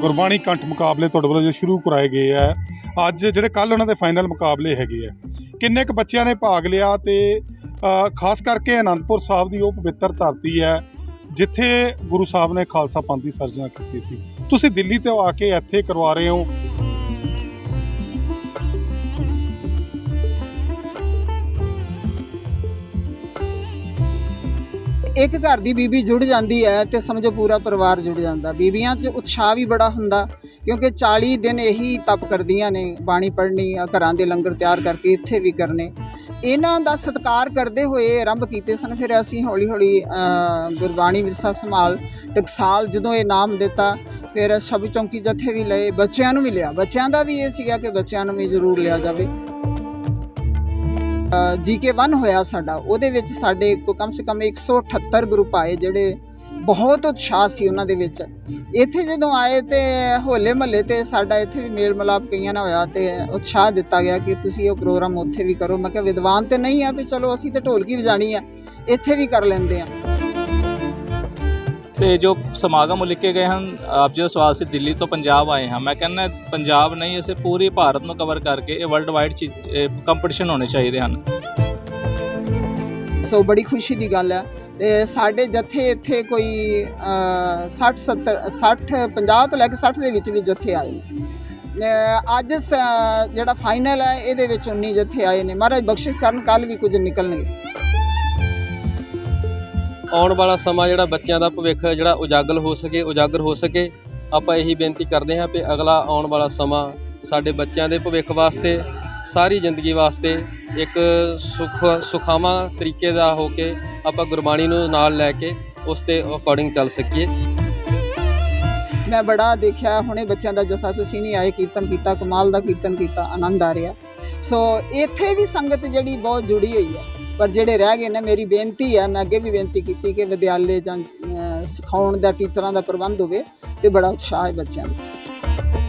ਗੁਰਬਾਣੀ ਕੰਠ ਮੁਕਾਬਲੇ ਤੁਹਾਡੇ ਵੱਲੋਂ ਜੋ ਸ਼ੁਰੂ ਕਰਾਏ ਗਏ ਆ। ਅੱਜ ਜਿਹੜੇ ਕੱਲ ਉਹਨਾਂ ਦੇ ਫਾਈਨਲ ਮੁਕਾਬਲੇ ਹੈਗੇ ਆ। ਕਿੰਨੇ ਕੁ ਬੱਚਿਆਂ ਨੇ ਭਾਗ ਲਿਆ ਤੇ ਖਾਸ ਕਰਕੇ ਅਨੰਦਪੁਰ ਸਾਹਿਬ ਦੀ ਉਹ ਪਵਿੱਤਰ ਧਰਤੀ ਹੈ, ਜਿੱਥੇ ਗੁਰੂ ਸਾਹਿਬ ਨੇ ਖਾਲਸਾ ਪੰਥ ਦੀ ਸਿਰਜਣਾ ਕੀਤੀ ਸੀ। ਤੁਸੀਂ ਦਿੱਲੀ ਤੋਂ ਆ ਕੇ ਇੱਥੇ ਕਰਵਾ ਰਹੇ ਹੋ। ਇੱਕ ਘਰ ਦੀ ਬੀਬੀ ਜੁੜ ਜਾਂਦੀ ਹੈ ਤੇ ਸਮਝੋ ਪੂਰਾ ਪਰਿਵਾਰ ਜੁੜ ਜਾਂਦਾ। ਬੀਬੀਆਂ 'ਚ ਉਤਸ਼ਾਹ ਵੀ ਬੜਾ ਹੁੰਦਾ ਕਿਉਂਕਿ 40 ਦਿਨ ਇਹੀ ਤਪ ਕਰਦੀਆਂ ਨੇ, ਬਾਣੀ ਪੜ੍ਹਨੀ ਆ ਘਰਾਂ ਦੇ ਲੰਗਰ ਤਿਆਰ ਕਰਕੇ ਇੱਥੇ ਵੀ ਕਰਨੇ। ਇਹਨਾਂ ਦਾ ਸਤਿਕਾਰ ਕਰਦੇ ਹੋਏ ਆਰੰਭ ਕੀਤੇ ਸਨ। ਫਿਰ ਅਸੀਂ ਹੌਲੀ ਹੌਲੀ ਗੁਰਬਾਣੀ ਵਿਰਸਾ ਸੰਭਾਲ, ਟਕਸਾਲ ਜਦੋਂ ਇਹ ਨਾਮ ਦਿੱਤਾ, ਫਿਰ ਸ਼ਬ ਚੌਂਕੀ ਜਥੇ ਵੀ ਲਏ, ਬੱਚਿਆਂ ਨੂੰ ਵੀ ਲਿਆ। ਬੱਚਿਆਂ ਦਾ ਵੀ ਇਹ ਸੀਗਾ ਕਿ ਬੱਚਿਆਂ ਨੂੰ ਵੀ ਜ਼ਰੂਰ ਲਿਆ ਜਾਵੇ। ਜੀਕੇ 1 ਹੋਇਆ ਸਾਡਾ, ਉਹਦੇ ਵਿੱਚ ਸਾਡੇ ਕੋ ਕਮ ਸੇ ਕਮ 178 ਗਰੁੱਪ ਆਏ ਜਿਹੜੇ ਬਹੁਤ ਉਤਸ਼ਾਹ ਸੀ ਉਹਨਾਂ ਦੇ ਵਿੱਚ। ਇੱਥੇ ਜਦੋਂ ਆਏ ਤੇ ਹੋਲੇ ਮਹੱਲੇ ਤੇ ਸਾਡਾ ਇੱਥੇ ਵੀ ਮੇਲ ਮਲਾਪ ਕਈਆਂ ਨਾਲ ਹੋਇਆ ਤੇ ਉਤਸ਼ਾਹ ਦਿੱਤਾ ਗਿਆ ਕਿ ਤੁਸੀਂ ਉਹ ਪ੍ਰੋਗਰਾਮ ਉੱਥੇ ਵੀ ਕਰੋ। ਮੈਂ ਕਿਹਾ, ਵਿਦਵਾਨ ਤੇ ਨਹੀਂ ਆ ਵੀ ਚਲੋ ਅਸੀਂ ਤੇ ਢੋਲਕੀ ਵਜਾਣੀ ਆ, ਇੱਥੇ ਵੀ ਕਰ ਲੈਂਦੇ ਆ। ਤੇ ਜੋ ਸਮਾਗਮ ਲਿਖੇ ਗਏ ਹਨ, ਆਪ ਜੋ ਸਵਾਲ ਸੀ, ਦਿੱਲੀ ਤੋਂ ਪੰਜਾਬ ਆਏ ਹਾਂ। ਮੈਂ ਕਹਿੰਦਾ, ਪੰਜਾਬ ਨਹੀਂ, ਅਸੀਂ ਪੂਰੀ ਭਾਰਤ ਨੂੰ ਕਵਰ ਕਰਕੇ ਇਹ ਵਰਲਡ ਵਾਈਡ ਕੰਪੀਟੀਸ਼ਨ ਹੋਣੇ ਚਾਹੀਦੇ ਹਨ। ਸੋ ਬੜੀ ਖੁਸ਼ੀ ਦੀ ਗੱਲ ਹੈ। ਤੇ ਸਾਡੇ ਜਥੇ ਇੱਥੇ ਕੋਈ 60 70 60 50 ਤੋਂ ਲੈ ਕੇ 60 ਦੇ ਵਿੱਚ ਵੀ ਜਥੇ ਆਏ ਅੱਜ ਜਿਹੜਾ ਫਾਈਨਲ ਹੈ, ਇਹਦੇ ਵਿੱਚ 19 ਜਥੇ ਆਏ ਨੇ। ਮਹਾਰਾਜ ਬਖਸ਼ਿਸ਼ ਕਰਨ ਕੱਲ ਵੀ ਕੁਝ ਨਿਕਲਣਗੇ। ਆਉਣ ਵਾਲਾ ਸਮਾਂ ਜਿਹੜਾ ਬੱਚਿਆਂ ਦਾ ਭਵਿੱਖ ਜਿਹੜਾ ਉਜਾਗਰ ਹੋ ਸਕੇ, ਉਜਾਗਰ ਹੋ ਸਕੇ, ਆਪਾਂ ਇਹੀ ਬੇਨਤੀ ਕਰਦੇ ਹਾਂ ਕਿ ਅਗਲਾ ਆਉਣ ਵਾਲਾ ਸਮਾਂ ਸਾਡੇ ਬੱਚਿਆਂ ਦੇ ਭਵਿੱਖ ਵਾਸਤੇ, ਸਾਰੀ ਜ਼ਿੰਦਗੀ ਵਾਸਤੇ ਇੱਕ ਸੁਖ, ਸੁਖਾਵਾਂ ਤਰੀਕੇ ਦਾ ਹੋ ਕੇ ਆਪਾਂ ਗੁਰਬਾਣੀ ਨੂੰ ਨਾਲ ਲੈ ਕੇ ਉਸ ਦੇ ਅਕੋਰਡਿੰਗ ਚੱਲ ਸਕੀਏ। ਮੈਂ ਬੜਾ ਦੇਖਿਆ ਹੁਣੇ ਬੱਚਿਆਂ ਦਾ ਜਥਾ ਤੁਸੀਂ ਨਹੀਂ ਆਏ, ਕੀਰਤਨ ਕੀਤਾ, ਕਮਾਲ ਦਾ ਕੀਰਤਨ ਕੀਤਾ, ਆਨੰਦ ਆ ਰਿਹਾ। ਸੋ ਇੱਥੇ ਵੀ ਸੰਗਤ ਜਿਹੜੀ ਬਹੁਤ ਜੁੜੀ ਹੋਈ ਹੈ। ਪਰ ਜਿਹੜੇ ਰਹਿ ਗਏ ਨੇ, ਮੇਰੀ ਬੇਨਤੀ ਹੈ, ਮੈਂ ਅੱਗੇ ਵੀ ਬੇਨਤੀ ਕੀਤੀ ਕਿ ਵਿਦਿਆਲੇ ਜਾਂ ਸਿਖਾਉਣ ਦਾ, ਟੀਚਰਾਂ ਦਾ ਪ੍ਰਬੰਧ ਹੋਵੇ ਤੇ ਬੜਾ ਉਤਸ਼ਾਹ ਹੈ ਬੱਚਿਆਂ ਵਿੱਚ।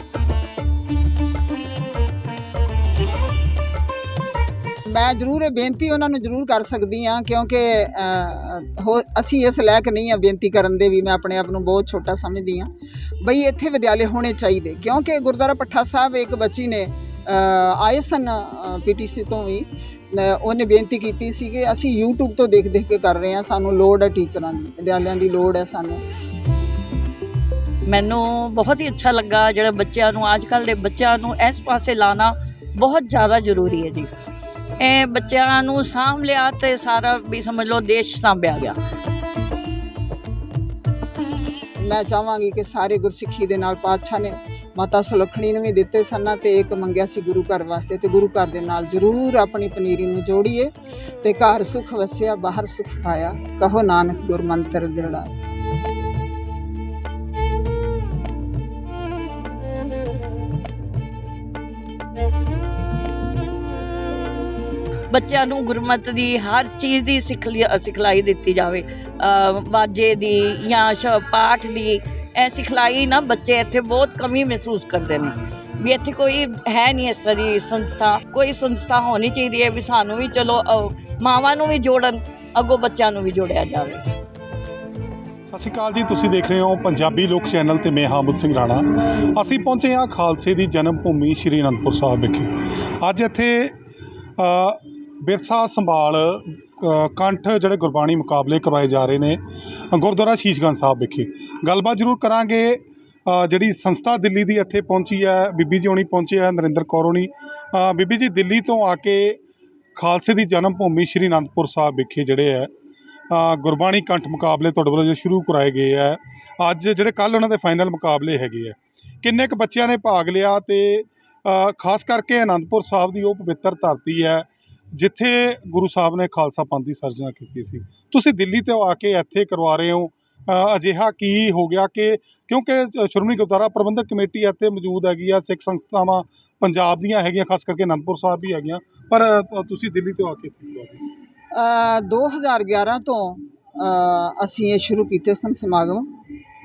ਮੈਂ ਜ਼ਰੂਰ ਇਹ ਬੇਨਤੀ ਉਹਨਾਂ ਨੂੰ ਜ਼ਰੂਰ ਕਰ ਸਕਦੀ ਹਾਂ ਕਿਉਂਕਿ ਹੋ ਅਸੀਂ ਇਸ ਲਾਇਕ ਨਹੀਂ ਆ ਬੇਨਤੀ ਕਰਨ ਦੇ ਵੀ ਮੈਂ ਆਪਣੇ ਆਪ ਨੂੰ ਬਹੁਤ ਛੋਟਾ ਸਮਝਦੀ ਹਾਂ। ਬਈ ਇੱਥੇ ਵਿਦਿਆਲੇ ਹੋਣੇ ਚਾਹੀਦੇ ਕਿਉਂਕਿ ਗੁਰਦੁਆਰਾ ਪੱਠਾ ਸਾਹਿਬ ਇੱਕ ਬੱਚੀ ਨੇ ਅਹ, ਆਏ ਸਨ ਪੀਟੀਸੀ ਤੋਂ ਵੀ ਉਹਨੇ ਬੇਨਤੀ ਕੀਤੀ ਸੀ ਕਿ ਅਸੀਂ YouTube ਤੋਂ ਦੇਖ ਦੇਖ ਕੇ ਕਰ ਰਹੇ ਹਾਂ ਸਾਨੂੰ ਲੋੜ ਹੈ ਟੀਚਰਾਂ ਦੀ ਵਿਦਿਆਲਿਆਂ ਦੀ ਲੋੜ ਹੈ ਸਾਨੂੰ। ਮੈਨੂੰ ਬਹੁਤ ਹੀ ਅੱਛਾ ਲੱਗਾ ਜਿਹੜਾ ਬੱਚਿਆਂ ਨੂੰ ਅੱਜ ਕੱਲ ਦੇ ਬੱਚਿਆਂ ਨੂੰ ਇਸ ਪਾਸੇ ਲਾਣਾ ਬਹੁਤ ਜ਼ਿਆਦਾ ਜ਼ਰੂਰੀ ਹੈ ਜੀ। ਇਹ ਬੱਚਿਆਂ ਨੂੰ ਸਾਂਭ ਲਿਆ ਤੇ ਸਾਰਾ ਵੀ ਸਮਝ ਲਓ ਦੇਸ਼ ਸਾਂਭਿਆ ਗਿਆ। ਮੈਂ ਚਾਹਾਂਗੀ ਕਿ ਸਾਰੇ ਗੁਰਸਿੱਖੀ ਦੇ ਨਾਲ ਪਾਤਸ਼ਾਹ ਨੇ ਮਾਤਾ ਸੁਲੱਖਣੀ ਨੂੰ ਵੀ ਦਿੱਤੇ ਸਨ ਤੇ ਇੱਕ ਮੰਗਿਆ ਸੀ ਗੁਰੂ ਘਰ ਵਾਸਤੇ ਤੇ ਗੁਰੂ ਘਰ ਦੇ ਨਾਲ ਜ਼ਰੂਰ ਆਪਣੀ ਪਨੀਰੀ ਨੂੰ ਜੋੜੀਏ ਤੇ ਘਰ ਸੁਖ ਵਸਿਆ, ਬਾਹਰ ਸੁਖ ਪਾਇਆ। ਕਹੋ ਨਾਨਕ ਗੁਰਮੰਤਰ ਦਿੜਾ ਬੱਚਿਆਂ ਨੂੰ ਗੁਰਮਤ ਦੀ ਹਰ ਚੀਜ਼ ਦੀ ਸਿਖਲੀ ਸਿਖਲਾਈ ਦਿੱਤੀ ਜਾਵੇ। ਵਾਜੇ ਦੀ ਜਾਂ ਪਾਠ ਦੀ, ਇਹ ਸਿਖਲਾਈ ਨਾ ਬੱਚੇ ਇੱਥੇ ਬਹੁਤ ਕਮੀ ਮਹਿਸੂਸ ਕਰਦੇ ਨੇ। ਵੀ ਇੱਥੇ ਕੋਈ ਹੈ ਨਹੀਂ ਇਸ ਤਰ੍ਹਾਂ ਦੀ ਸੰਸਥਾ, ਕੋਈ ਸੰਸਥਾ ਹੋਣੀ ਚਾਹੀਦੀ ਹੈ ਵੀ ਸਾਨੂੰ ਵੀ ਚਲੋ ਮਾਵਾਂ ਨੂੰ ਵੀ ਜੋੜਨ, ਅੱਗੋਂ ਬੱਚਿਆਂ ਨੂੰ ਵੀ ਜੋੜਿਆ ਜਾਵੇ। ਸਤਿ ਸ਼੍ਰੀ ਅਕਾਲ ਜੀ, ਤੁਸੀਂ ਦੇਖ ਰਹੇ ਹੋ ਪੰਜਾਬੀ ਲੋਕ ਚੈਨਲ ਤੇ ਮੈਂ ਹਾਮਦ ਸਿੰਘ ਰਾਣਾ। ਅਸੀਂ ਪਹੁੰਚੇ ਹਾਂ ਖਾਲਸੇ ਦੀ ਜਨਮ ਭੂਮੀ ਸ਼੍ਰੀ ਅਨੰਦਪੁਰ ਸਾਹਿਬ ਵਿਖੇ। ਅੱਜ ਇੱਥੇ ਵਿਰਸਾ ਸੰਭਾਲ ਕੰਠ ਜਿਹੜੇ ਗੁਰਬਾਣੀ ਮੁਕਾਬਲੇ ਕਰਵਾਏ ਜਾ ਰਹੇ ਨੇ ਗੁਰਦੁਆਰਾ ਸ਼ੀਸ਼ਗੰਜ ਸਾਹਿਬ ਵਿਖੇ। ਗੱਲਬਾਤ ਜ਼ਰੂਰ ਕਰਾਂਗੇ ਜਿਹੜੀ ਸੰਸਥਾ ਦਿੱਲੀ ਦੀ ਇੱਥੇ ਪਹੁੰਚੀ ਹੈ, ਬੀਬੀ ਜੀ ਹੋਣੀ ਪਹੁੰਚੇ ਹੈ ਨਰਿੰਦਰ ਕੌਰ ਹੋਣੀ। ਬੀਬੀ ਜੀ, ਦਿੱਲੀ ਤੋਂ ਆ ਕੇ ਖਾਲਸੇ ਦੀ ਜਨਮ ਭੂਮੀ ਸ਼੍ਰੀ ਅਨੰਦਪੁਰ ਸਾਹਿਬ ਵਿਖੇ ਜਿਹੜੇ ਹੈ ਗੁਰਬਾਣੀ ਕੰਠ ਮੁਕਾਬਲੇ ਤੁਹਾਡੇ ਵੱਲੋਂ ਜੋ ਸ਼ੁਰੂ ਕਰਾਏ ਗਏ ਆ ਅੱਜ ਜਿਹੜੇ ਕੱਲ ਉਹਨਾਂ ਦੇ ਫਾਈਨਲ ਮੁਕਾਬਲੇ ਹੈਗੇ ਆ ਕਿੰਨੇ ਕੁ ਬੱਚਿਆਂ ਨੇ ਭਾਗ ਲਿਆ ਤੇ ਖਾਸ ਕਰਕੇ ਅਨੰਦਪੁਰ ਸਾਹਿਬ ਦੀ ਉਹ ਪਵਿੱਤਰ ਧਰਤੀ ਹੈ ਜਿੱਥੇ ਗੁਰੂ ਸਾਹਿਬ ਨੇ ਖਾਲਸਾ ਪੰਥ ਦੀ ਸਿਰਜਣਾ ਕੀਤੀ ਸੀ। ਤੁਸੀਂ ਦਿੱਲੀ ਤੋਂ ਆ ਕੇ ਇੱਥੇ ਕਰਵਾ ਰਹੇ ਹੋ। ਅਜਿਹਾ ਕੀ ਹੋ ਗਿਆ ਕਿ ਕਿਉਂਕਿ ਸ਼੍ਰੋਮਣੀ ਗੁਰਦੁਆਰਾ ਪ੍ਰਬੰਧਕ ਕਮੇਟੀ ਇੱਥੇ ਮੌਜੂਦ ਹੈਗੀ ਆ, ਸਿੱਖ ਸੰਸਥਾਵਾਂ ਪੰਜਾਬ ਦੀਆਂ ਹੈਗੀਆਂ, ਖਾਸ ਕਰਕੇ ਅਨੰਦਪੁਰ ਸਾਹਿਬ ਵੀ ਹੈਗੀਆਂ। ਪਰ ਤੁਸੀਂ ਦਿੱਲੀ ਤੋਂ ਆ ਕੇ ਇੱਥੇ ਕਰਵਾ ਰਹੇ 2011 ਤੋਂ ਅਸੀਂ ਇਹ ਸ਼ੁਰੂ ਕੀਤੇ ਸਨ ਸਮਾਗਮ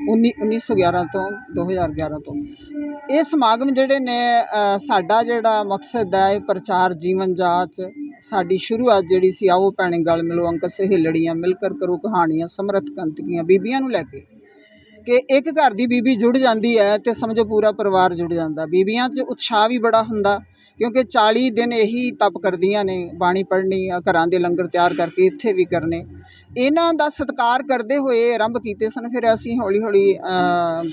19 1911 ਤੋਂ 2011 ਤੋਂ। ਇਹ ਸਮਾਗਮ ਜਿਹੜੇ ਨੇ ਸਾਡਾ ਜਿਹੜਾ ਮਕਸਦ ਹੈ ਇਹ ਪ੍ਰਚਾਰ, ਜੀਵਨ ਜਾਚ ਸਾਡੀ ਸ਼ੁਰੂਆਤ ਜਿਹੜੀ ਸੀ, ਆਓ ਭੈਣੇ ਗਲ ਮਿਲੋ ਅੰਕ ਸਹੇਲੜੀਆਂ ਮਿਲ ਕਰ ਕਰੋ, ਕਹਾਣੀਆਂ ਸਮਰਥ ਕੰਤਕੀਆਂ ਬੀਬੀਆਂ ਨੂੰ ਲੈ ਕੇ। ਕਿ ਇੱਕ ਘਰ ਦੀ ਬੀਬੀ ਜੁੜ ਜਾਂਦੀ ਹੈ ਤੇ ਸਮਝੋ ਪੂਰਾ ਪਰਿਵਾਰ ਜੁੜ ਜਾਂਦਾ। ਬੀਬੀਆਂ 'ਚ ਉਤਸ਼ਾਹ ਵੀ ਬੜਾ ਹੁੰਦਾ। ਕਿਉਂਕਿ 40 ਦਿਨ ਇਹੀ ਤਪ ਕਰਦੀਆਂ ਨੇ, ਬਾਣੀ ਪੜ੍ਹਨੀ ਆ ਘਰਾਂ ਦੇ ਲੰਗਰ ਤਿਆਰ ਕਰਕੇ ਇੱਥੇ ਵੀ ਕਰਨੇ। ਇਹਨਾਂ ਦਾ ਸਤਿਕਾਰ ਕਰਦੇ ਹੋਏ ਆਰੰਭ ਕੀਤੇ ਸਨ, ਫਿਰ ਅਸੀਂ ਹੌਲੀ ਹੌਲੀ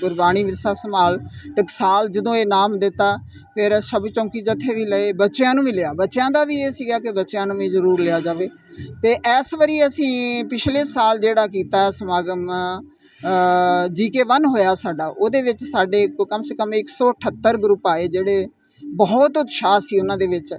ਗੁਰਬਾਣੀ ਵਿਰਸਾ ਸੰਭਾਲ, ਟਕਸਾਲ ਜਦੋਂ ਇਹ ਨਾਮ ਦਿੱਤਾ, ਫਿਰ ਸ਼ਬਦ ਚੌਂਕੀ ਜਥੇ ਵੀ ਲਏ, ਬੱਚਿਆਂ ਨੂੰ ਵੀ ਲਿਆ। ਬੱਚਿਆਂ ਦਾ ਵੀ ਇਹ ਸੀਗਾ ਕਿ ਬੱਚਿਆਂ ਨੂੰ ਵੀ ਜ਼ਰੂਰ ਲਿਆ ਜਾਵੇ। ਤੇ ਇਸ ਵਾਰੀ ਅਸੀਂ ਪਿਛਲੇ ਸਾਲ ਜਿਹੜਾ ਕੀਤਾ ਸਮਾਗਮ ਜੀਕੇ 1 ਹੋਇਆ ਸਾਡਾ, ਉਹਦੇ ਵਿੱਚ ਸਾਡੇ ਕੋ ਕਮ ਸੇ ਕਮ 178 ਗਰੁੱਪ ਆਏ ਜਿਹੜੇ ਬਹੁਤ ਉਤਸ਼ਾਹ ਸੀ ਉਹਨਾਂ ਦੇ ਵਿੱਚ।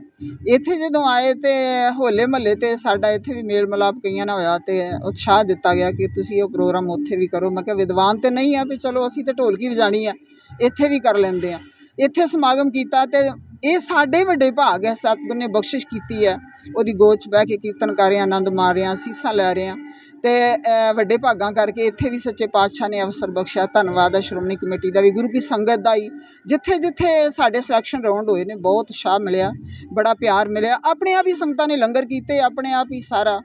ਇੱਥੇ ਜਦੋਂ ਆਏ ਤੇ ਹੋਲੇ ਮਹੱਲੇ ਤੇ ਸਾਡਾ ਇੱਥੇ ਵੀ ਮੇਲ ਮਿਲਾਪ ਕਈਆਂ ਨਾਲ ਹੋਇਆ ਤੇ ਉਤਸ਼ਾਹ ਦਿੱਤਾ ਗਿਆ ਕਿ ਤੁਸੀਂ ਉਹ ਪ੍ਰੋਗਰਾਮ ਉੱਥੇ ਵੀ ਕਰੋ। ਮੈਂ ਕਿਹਾ, ਵਿਦਵਾਨ ਤੇ ਨਹੀਂ ਆ ਵੀ ਚਲੋ ਅਸੀਂ ਤੇ ਢੋਲਕੀ ਵਜਾਣੀ ਆ, ਇੱਥੇ ਵੀ ਕਰ ਲੈਂਦੇ ਆ। ਇੱਥੇ ਸਮਾਗਮ ਕੀਤਾ ਤੇ ਇਹ ਸਾਡੇ ਵੱਡੇ ਭਾਗ ਹੈ, ਸਤਿਗੁਰ ਨੇ ਬਖਸ਼ਿਸ਼ ਕੀਤੀ ਹੈ। ਉਹਦੀ ਗੋਦ 'ਚ ਬਹਿ ਕੇ ਕੀਰਤਨ ਕਰ ਰਹੇ, ਆਨੰਦ ਮਾਰ ਰਹੇ ਹਾਂ ਸੀਸਾਂ ਲੈ ਰਹੇ। ਹਾਂ ਤੇ ਵੱਡੇ ਭਾਗਾਂ ਕਰਕੇ ਇੱਥੇ ਵੀ ਸੱਚੇ ਪਾਤਸ਼ਾਹ ਨੇ ਅਵਸਰ ਬਖਸ਼ਿਆ। ਧੰਨਵਾਦ ਹੈ ਸ਼੍ਰੋਮਣੀ ਕਮੇਟੀ ਦਾ ਵੀ, ਗੁਰੂ ਕੀ ਸੰਗਤ ਦਾ ਹੀ। ਜਿੱਥੇ ਜਿੱਥੇ ਸਾਡੇ ਸਿਲੈਕਸ਼ਨ ਰਾਉਂਡ ਹੋਏ ਨੇ, ਬਹੁਤ ਉਤਸ਼ਾਹ ਮਿਲਿਆ, ਬੜਾ ਪਿਆਰ ਮਿਲਿਆ। ਆਪਣੇ ਆਪ ਹੀ ਸੰਗਤਾਂ ਨੇ ਲੰਗਰ ਕੀਤੇ, ਆਪਣੇ ਆਪ ਹੀ ਸਾਰਾ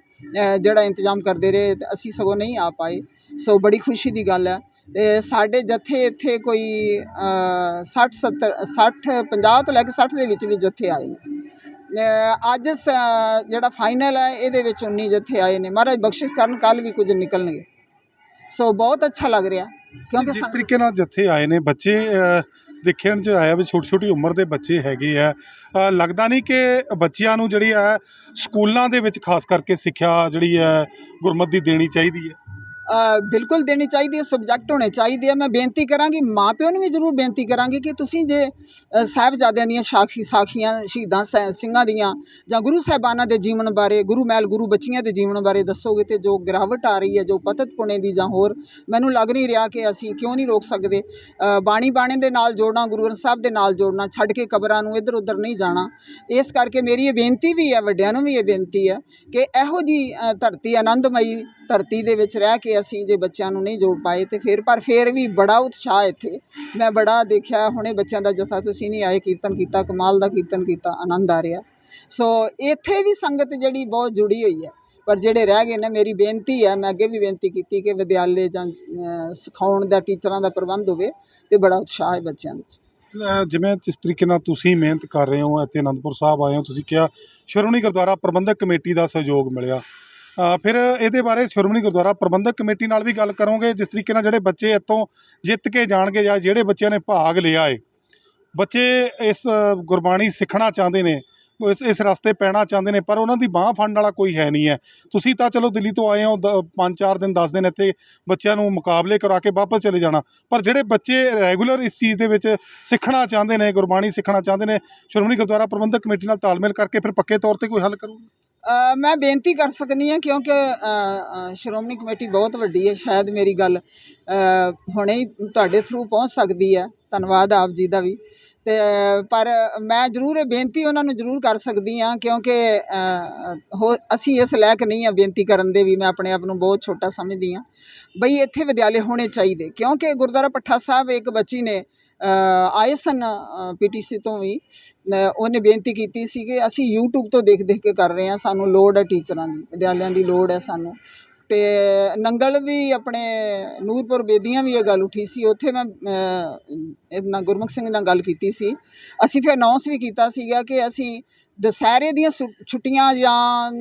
ਜਿਹੜਾ ਇੰਤਜ਼ਾਮ ਕਰਦੇ ਰਹੇ, ਤੇ ਅਸੀਂ ਸਗੋਂ ਨਹੀਂ ਆ ਪਾਏ। ਸੋ ਬੜੀ ਖੁਸ਼ੀ ਦੀ ਗੱਲ ਹੈ। ਤੇ ਸਾਡੇ ਜਥੇ ਇੱਥੇ ਕੋਈ 60 70 60 50 ਤੋਂ ਲੈ ਕੇ 60 ਦੇ ਵਿੱਚ ਵੀ ਜਥੇ ਆਏ ਨੇ। ਅੱਜ ਜਿਹੜਾ ਫਾਈਨਲ ਹੈ ਇਹਦੇ ਵਿੱਚ 19 ਜਥੇ ਆਏ ਨੇ। ਮਹਾਰਾਜ ਬਖਸ਼ਿਸ਼ ਕਰਨ ਕੱਲ ਵੀ ਕੁਝ ਨਿਕਲਣਗੇ। ਸੋ ਬਹੁਤ ਅੱਛਾ ਲੱਗ ਰਿਹਾ ਕਿਉਂਕਿ ਜਿਸ ਤਰੀਕੇ ਨਾਲ ਜੱਥੇ ਆਏ ਨੇ ਬੱਚੇ ਦੇਖਣ 'ਚ ਆਇਆ ਵੀ ਛੋਟੀ ਛੋਟੀ ਉਮਰ ਦੇ ਬੱਚੇ ਹੈਗੇ ਆ। ਲੱਗਦਾ ਨਹੀਂ ਕਿ ਬੱਚਿਆਂ ਨੂੰ ਜਿਹੜੀ ਹੈ ਸਕੂਲਾਂ ਦੇ ਵਿੱਚ ਖਾਸ ਕਰਕੇ ਸਿੱਖਿਆ ਜਿਹੜੀ ਹੈ ਗੁਰਮਤਿ ਦੀ ਦੇਣੀ ਚਾਹੀਦੀ ਹੈ ਬਿਲਕੁਲ ਦੇਣੀ ਚਾਹੀਦੀ ਹੈ ਸਬਜੈਕਟ ਹੋਣੇ ਚਾਹੀਦੇ ਆ। ਮੈਂ ਬੇਨਤੀ ਕਰਾਂਗੀ ਮਾਂ ਪਿਓ ਨੂੰ ਵੀ ਜ਼ਰੂਰ ਬੇਨਤੀ ਕਰਾਂਗੀ ਕਿ ਤੁਸੀਂ ਜੇ ਸਾਹਿਬਜ਼ਾਦਿਆਂ ਦੀਆਂ ਸਾਖੀ ਸਾਖੀਆਂ ਸ਼ਹੀਦਾਂ ਸੈ- ਸਿੰਘਾਂ ਦੀਆਂ ਜਾਂ ਗੁਰੂ ਸਾਹਿਬਾਨਾਂ ਦੇ ਜੀਵਨ ਬਾਰੇ ਗੁਰੂ ਮਹਿਲ ਗੁਰੂ ਬੱਚੀਆਂ ਦੇ ਜੀਵਨ ਬਾਰੇ ਦੱਸੋਗੇ ਤੇ ਜੋ ਗਿਰਾਵਟ ਆ ਰਹੀ ਹੈ ਜੋ ਪਤਤ ਪੁਣੇ ਦੀ ਜਾਂ ਹੋਰ ਮੈਨੂੰ ਲੱਗ ਨਹੀਂ ਰਿਹਾ ਕਿ ਅਸੀਂ ਕਿਉਂ ਨਹੀਂ ਰੋਕ ਸਕਦੇ। ਅ, ਬਾਣੀ ਬਾਣੇ ਦੇ ਨਾਲ ਜੋੜਨਾ ਗੁਰੂ ਗ੍ਰੰਥ ਸਾਹਿਬ ਦੇ ਨਾਲ ਜੋੜਨਾ ਛੱਡ ਕੇ ਕਬਰਾਂ ਨੂੰ ਇੱਧਰ ਉੱਧਰ ਨਹੀਂ ਜਾਣਾ। ਇਸ ਕਰਕੇ ਮੇਰੀ ਇਹ ਬੇਨਤੀ ਵੀ ਹੈ ਵੱਡਿਆਂ ਨੂੰ ਵੀ ਇਹ ਬੇਨਤੀ ਹੈ ਕਿ ਇਹੋ ਜੀ ਧਰਤੀ ਆਨੰਦਮਈ ਧਰਤੀ ਦੇ ਵਿੱਚ ਰਹਿ ਕੇ ਅਸੀਂ ਜੇ ਬੱਚਿਆਂ ਨੂੰ ਨਹੀਂ ਜੋੜ ਪਾਏ ਤੇ ਫਿਰ, ਪਰ ਫਿਰ ਵੀ ਬੜਾ ਉਤਸ਼ਾਹ ਇੱਥੇ। ਮੈਂ ਬੜਾ ਦੇਖਿਆ, ਹੁਣੇ ਬੱਚਿਆਂ ਦਾ ਜਥਾ ਤੁਸੀਂ ਨਹੀਂ ਆਏ, ਕੀਰਤਨ ਕੀਤਾ, ਕਮਾਲ ਦਾ ਕੀਰਤਨ ਕੀਤਾ, ਆਨੰਦ ਆ ਰਿਹਾ। ਸੋ ਇੱਥੇ ਵੀ ਸੰਗਤ ਜਿਹੜੀ ਬਹੁਤ ਜੁੜੀ ਹੋਈ ਹੈ। ਪਰ ਜਿਹੜੇ ਰਹਿ ਗਏ ਨੇ, ਮੇਰੀ ਬੇਨਤੀ ਹੈ, ਮੈਂ ਅੱਗੇ ਵੀ ਬੇਨਤੀ ਕੀਤੀ ਕਿ ਵਿਦਿਆਲੇ ਜਾਂ ਸਿਖਾਉਣ ਦਾ, ਟੀਚਰਾਂ ਦਾ ਪ੍ਰਬੰਧ ਹੋਵੇ ਤੇ ਬੜਾ ਉਤਸ਼ਾਹ ਹੈ ਬੱਚਿਆਂ ਵਿੱਚ। ਜਿਵੇਂ ਜਿਸ ਤਰੀਕੇ ਨਾਲ ਤੁਸੀਂ ਮਿਹਨਤ ਕਰ ਰਹੇ ਹੋ, ਇੱਥੇ ਅਨੰਦਪੁਰ ਸਾਹਿਬ ਆਏ ਹੋ, ਤੁਸੀਂ ਕਿਹਾ ਸ਼੍ਰੋਮਣੀ ਗੁਰਦੁਆਰਾ ਪ੍ਰਬੰਧਕ ਕਮੇਟੀ ਦਾ ਸਹਿਯੋਗ ਮਿਲਿਆ। ਫਿਰ ਇਹਦੇ ਬਾਰੇ ਸ਼੍ਰੋਮਣੀ ਗੁਰਦੁਆਰਾ ਪ੍ਰਬੰਧਕ ਕਮੇਟੀ ਨਾਲ ਵੀ ਗੱਲ ਕਰੋਗੇ, ਜਿਸ ਤਰੀਕੇ ਨਾਲ ਜਿਹੜੇ ਬੱਚੇ ਇੱਥੋਂ ਜਿੱਤ ਕੇ ਜਾਣਗੇ ਜਾਂ ਜਿਹੜੇ ਬੱਚਿਆਂ ਨੇ ਭਾਗ ਲਿਆ ਏ। ਬੱਚੇ ਇਸ ਗੁਰਬਾਣੀ ਸਿੱਖਣਾ ਚਾਹੁੰਦੇ ਨੇ, ਇਸ ਇਸ ਰਸਤੇ ਪੈਣਾ ਚਾਹੁੰਦੇ ਨੇ, ਪਰ ਉਹਨਾਂ ਦੀ ਬਾਹ ਫੜਨ ਵਾਲਾ ਕੋਈ ਹੈ ਨਹੀਂ ਹੈ। ਤੁਸੀਂ ਤਾਂ ਚਲੋ ਦਿੱਲੀ ਤੋਂ ਆਏ ਹੋ, ਦ- ਪੰਜ ਚਾਰ ਦਿਨ 10 ਦਿਨ ਇੱਥੇ ਬੱਚਿਆਂ ਨੂੰ ਮੁਕਾਬਲੇ ਕਰਾ ਕੇ ਵਾਪਸ ਚਲੇ ਜਾਣਾ। ਪਰ ਜਿਹੜੇ ਬੱਚੇ ਰੈਗੂਲਰ ਇਸ ਚੀਜ਼ ਦੇ ਵਿੱਚ ਸਿੱਖਣਾ ਚਾਹੁੰਦੇ ਨੇ, ਗੁਰਬਾਣੀ ਸਿੱਖਣਾ ਚਾਹੁੰਦੇ ਨੇ, ਸ਼੍ਰੋਮਣੀ ਗੁਰਦੁਆਰਾ ਪ੍ਰਬੰਧਕ ਕਮੇਟੀ ਨਾਲ ਤਾਲਮੇਲ ਕਰਕੇ ਫਿਰ ਪੱਕੇ ਤੌਰ ਤੇ ਕੋਈ ਹੱਲ ਕਰੋਗੇ। ਮੈਂ ਬੇਨਤੀ ਕਰ ਸਕਦੀ ਹਾਂ ਕਿਉਂਕਿ ਸ਼੍ਰੋਮਣੀ ਕਮੇਟੀ ਬਹੁਤ ਵੱਡੀ ਹੈ, ਸ਼ਾਇਦ ਮੇਰੀ ਗੱਲ ਹੁਣੇ ਹੀ ਤੁਹਾਡੇ ਥਰੂ ਪਹੁੰਚ ਸਕਦੀ ਹੈ। ਧੰਨਵਾਦ ਆਪ ਜੀ ਦਾ ਵੀ। ਤੇ, ਪਰ ਮੈਂ ਜ਼ਰੂਰ ਇਹ ਬੇਨਤੀ ਉਹਨਾਂ ਨੂੰ ਜ਼ਰੂਰ ਕਰ ਸਕਦੀ ਹਾਂ ਕਿਉਂਕਿ ਹੋ, ਅਸੀਂ ਇਸ ਲਾਇਕ ਨਹੀਂ ਆ ਬੇਨਤੀ ਕਰਨ ਦੇ ਵੀ ਮੈਂ ਆਪਣੇ ਆਪ ਨੂੰ ਬਹੁਤ ਛੋਟਾ ਸਮਝਦੀ ਹਾਂ। ਬਈ ਇੱਥੇ ਵਿਦਿਆਲੇ ਹੋਣੇ ਚਾਹੀਦੇ ਕਿਉਂਕਿ ਗੁਰਦੁਆਰਾ ਪੱਠਾ ਸਾਹਿਬ ਇੱਕ ਬੱਚੀ ਨੇ ਆਏ ਸਨ ਪੀਟੀਸੀ ਤੋਂ ਵੀ ਉਹਨੇ ਬੇਨਤੀ ਕੀਤੀ ਸੀ ਕਿ ਅਸੀਂ YouTube ਤੋਂ ਦੇਖ ਦੇਖ ਕੇ ਕਰ ਰਹੇ ਹਾਂ ਸਾਨੂੰ ਲੋੜ ਹੈ ਟੀਚਰਾਂ ਦੀ ਵਿਦਿਆਲਿਆਂ ਦੀ ਲੋੜ ਹੈ ਸਾਨੂੰ। ਤੇ ਨੰਗਲ ਵੀ ਆਪਣੇ ਨੂਰਪੁਰ ਬੇਦੀਆਂ ਵੀ ਇਹ ਗੱਲ ਉੱਠੀ ਸੀ ਉੱਥੇ ਮੈਂ ਅ, ਇਹਨਾਂ ਗੁਰਮੁਖ ਸਿੰਘ ਨਾਲ ਗੱਲ ਕੀਤੀ ਸੀ। ਅਸੀਂ ਫਿਰ ਅਨਾਉਂਸ ਵੀ ਕੀਤਾ ਸੀਗਾ ਕਿ ਅਸੀਂ ਦੁਸਹਿਰੇ ਦੀਆਂ ਛੁ- ਛੁੱਟੀਆਂ ਜਾਂ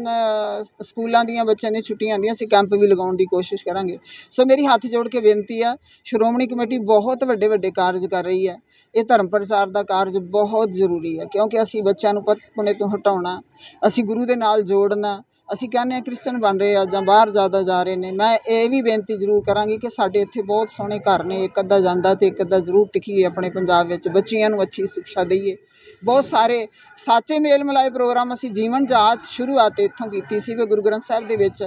ਸਕੂਲਾਂ ਦੀਆਂ ਬੱਚਿਆਂ ਦੀਆਂ ਛੁੱਟੀਆਂ ਆਉਂਦੀਆਂ, ਅਸੀਂ ਕੈਂਪ ਵੀ ਲਗਾਉਣ ਦੀ ਕੋਸ਼ਿਸ਼ ਕਰਾਂਗੇ। ਸੋ ਮੇਰੀ ਹੱਥ ਜੋੜ ਕੇ ਬੇਨਤੀ ਆ, ਸ਼੍ਰੋਮਣੀ ਕਮੇਟੀ ਬਹੁਤ ਵੱਡੇ ਵੱਡੇ ਕਾਰਜ ਕਰ ਰਹੀ ਹੈ। ਇਹ ਧਰਮ ਪ੍ਰਚਾਰ ਦਾ ਕਾਰਜ ਬਹੁਤ ਜ਼ਰੂਰੀ ਹੈ, ਕਿਉਂਕਿ ਅਸੀਂ ਬੱਚਿਆਂ ਨੂੰ ਪਤਪੁਣੇ ਤੋਂ ਹਟਾਉਣਾ, ਅਸੀਂ ਗੁਰੂ ਦੇ ਨਾਲ ਜੋੜਨਾ ਅਸੀਂ ਕਹਿੰਦੇ ਹਾਂ ਕ੍ਰਿਸਚਨ ਬਣ ਰਹੇ ਆ ਜਾਂ ਬਾਹਰ ਜ਼ਿਆਦਾ ਜਾ ਰਹੇ ਨੇ, ਮੈਂ ਇਹ ਵੀ ਬੇਨਤੀ ਜ਼ਰੂਰ ਕਰਾਂਗੀ ਕਿ ਸਾਡੇ ਇੱਥੇ ਬਹੁਤ ਸੋਹਣੇ ਘਰ ਨੇ, ਇੱਕ ਅੱਧਾ ਜਾਂਦਾ ਤੇ ਇੱਕ ਅੱਧਾ ਜ਼ਰੂਰ ਟਿਕੀਏ ਆਪਣੇ ਪੰਜਾਬ ਵਿੱਚ, ਬੱਚਿਆਂ ਨੂੰ ਅੱਛੀ ਸਿੱਖਿਆ ਦਈਏ। ਬਹੁਤ ਸਾਰੇ ਸਾਚੇ ਮੇਲ ਮਿਲਾਏ ਪ੍ਰੋਗਰਾਮ ਅਸੀਂ ਜੀਵਨ ਜਾਚ ਸ਼ੁਰੂਆਤ ਇੱਥੋਂ ਕੀਤੀ ਸੀ ਕਿ ਗੁਰੂ ਗ੍ਰੰਥ ਸਾਹਿਬ ਦੇ ਵਿੱਚ